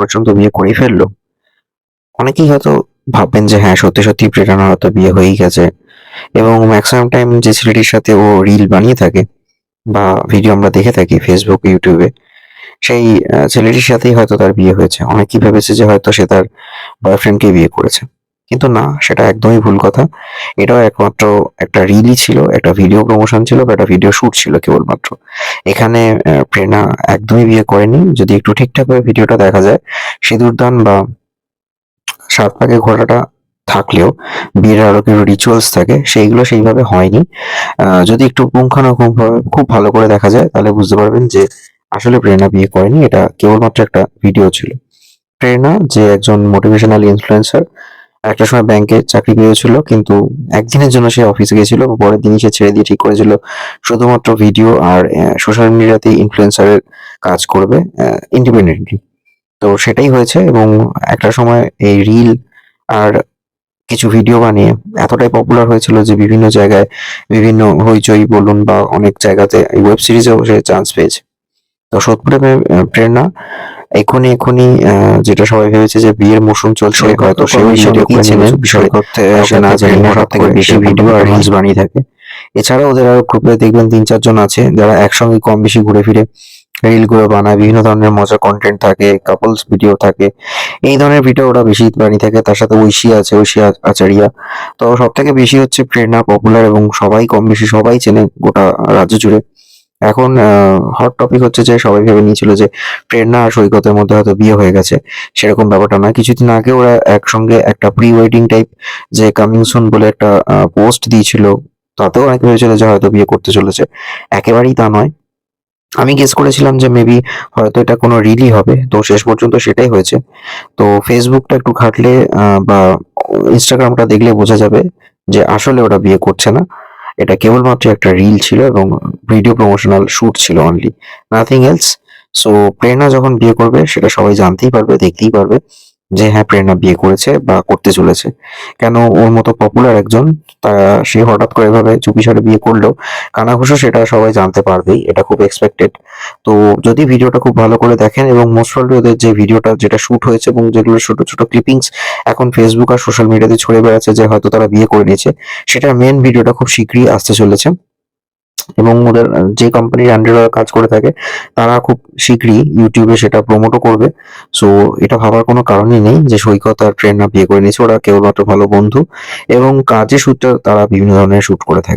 পর্যন্ত বিয়ে করে ফেলল। অনেকেই হয়তো ভাববেন যে হ্যাঁ সত্যি সত্যি প্রেরণা হয়তো বিয়ে হয়েই গেছে। এবং ম্যাক্সিমাম টাইম যে ছেলেটির সাথে ও রিল বানিয়ে থাকে বা ভিডিও আমরা দেখে থাকি ফেসবুক ইউটিউবে সেই ছেলেটির সাথেই হয়তো তার বিয়ে হয়েছে। অনেকেই ভেবেছে যে হয়তো সে তার বয়ফ্রেন্ডকে বিয়ে করেছে। কিন্তু না, সেটা একদমই ভুল কথা। এটাও একমাত্র একটা রিলই ছিল, একটা ভিডিও প্রমোশন ছিল বা একটা ভিডিও শুট ছিল কেবলমাত্র। এখানে প্রেরণা একদমই বিয়ে করেনি। যদি একটু ঠিকঠাক ভাবে ভিডিওটা দেখা যায়, সিঁদুরদান বা সাত পাকে ঘোড়াটা থাকলেও, বিয়ের আরও কিছু রিচুয়ালস থাকে, সেইগুলো সেইভাবে হয়নি। যদি একটু পুঙ্খানুপুঙ্খ খুব ভালো করে দেখা যায়, তাহলে বুঝতে পারবেন যে আসলে প্রেরণা বিয়ে করেনি, এটা কেবলমাত্র একটা ভিডিও ছিল। প্রেরণা যে একজন মোটিভেশনাল ইনফ্লুয়েন্সার একটা সময় ব্যাংকে চাকরি পেয়েছিল কিন্তু একদিনের জন্য সে অফিসে গেছিল পরের দিনই সে ছেড়ে দিয়ে ঠিক করেছিল। শুধুমাত্র ভিডিও আর সোশ্যাল মিডিয়াতে ইনফ্লুয়েন্সারের কাজ করবে ইন্ডিপেন্ডেন্টলি তো সেটাই হয়েছে এবং একটা সময় এই রিল আর কিছু ভিডিও বানিয়ে এতটাই পপুলার হয়েছিল যে বিভিন্ন জায়গায় বিভিন্ন হইচই বলুন বা অনেক জায়গাতে ওয়েব সিরিজেও সে চান্স পেয়েছে। তো আহ, প্রেরণা এখনই এখনই যেটা সবাই ভেবেছে যে বিয়ের মৌসুম চলছে হয়তো সেই করে করে বিষয় করতে আসে না জানি না সব থেকে বেশি ভিডিও আর রিলস বানিয়ে থাকে। এছাড়াও ওদের আরও গ্রুপে দেখবেন তিন চারজন আছে যারা একসঙ্গে কম বেশি ঘুরে ফিরে রিলগুলো বানায় বিভিন্ন ধরনের মজার কন্টেন্ট থাকে কাপলস ভিডিও থাকে। এই ধরনের ভিডিও ওরা বেশি বানিয়ে থাকে তার সাথে ঐশী আছে ঐশী আচারিয়া। তো সব থেকে বেশি হচ্ছে প্রেরণা পপুলার এবং সবাই কম বেশি সবাই চেনে গোটা রাজ্য জুড়ে। এখন হট টপিক হচ্ছে যে সবাই ভেবে নিয়েছিল যে প্রেরণা আর সৈকতের মধ্যে হয়তো বিয়ে হয়ে গেছে। সেরকম ব্যাপারটা না কিছুদিন আগে ওরা একসঙ্গে একটা প্রি ওয়েডিং টাইপ যে কামিং সুন বলে একটা পোস্ট দিয়েছিল। তাতেও অনেকে ভেবেছিল যে হয়তো বিয়ে করতে চলেছে। একেবারেই তা নয়। আমি গেস করেছিলাম যে মেবি হয়তো এটা কোনো রিলই হবে। তো শেষ পর্যন্ত সেটাই হয়েছে। তো ফেসবুকটা একটু ঘাটলে বা ইনস্টাগ্রামটা দেখলে বোঝা যাবে যে আসলে ওরা বিয়ে করছে না। এটা কেবলমাত্র একটা রিল ছিল এবং ভিডিও প্রমোশনাল শুট ছিল only nothing else so Prerana যখন বিয়ে করবে, সেটা সবাই জানতেই পারবে, দেখতেই পারবে। যে হ্যাঁ প্রেরণা বিয়ে করেছে বা করতে চলেছে। কেন ওর মতো পপুলার একজন, তা সে হঠাৎ করে এভাবে চুপি চুপিসারে বিয়ে করলেও কানাঘুষো সেটা সবাই জানতে পারবেই, এটা খুব এক্সপেক্টেড তো যদি ভিডিওটা খুব ভালো করে দেখেন এবং মোস্ট প্রবলি ওদের যে ভিডিওটা যেটা শুট হয়েছে এবং যেগুলো ছোট ছোট ক্লিপিংস এখন ফেসবুক আর সোশ্যাল মিডিয়াতে ছড়িয়ে বেড়াচ্ছে যে হয়তো তারা বিয়ে করে নিয়েছে, সেটার মেন ভিডিওটা খুব শীঘ্রই আসতে চলেছে। এবং ওদের যে কোম্পানির আন্ডারে কাজ করে থাকে, তারা খুব শীঘ্রই ইউটিউবে সেটা প্রমোটও করবে। সো এটা ভাবার কোনো কারণই নেই যে সৈকত আর ট্রেন না বিয়ে করে নিয়েছে। ওরা কেবলমাত্র ভালো বন্ধু এবং কাজের সূত্রে তারা বিভিন্ন ধরনের শুট করে থাকে।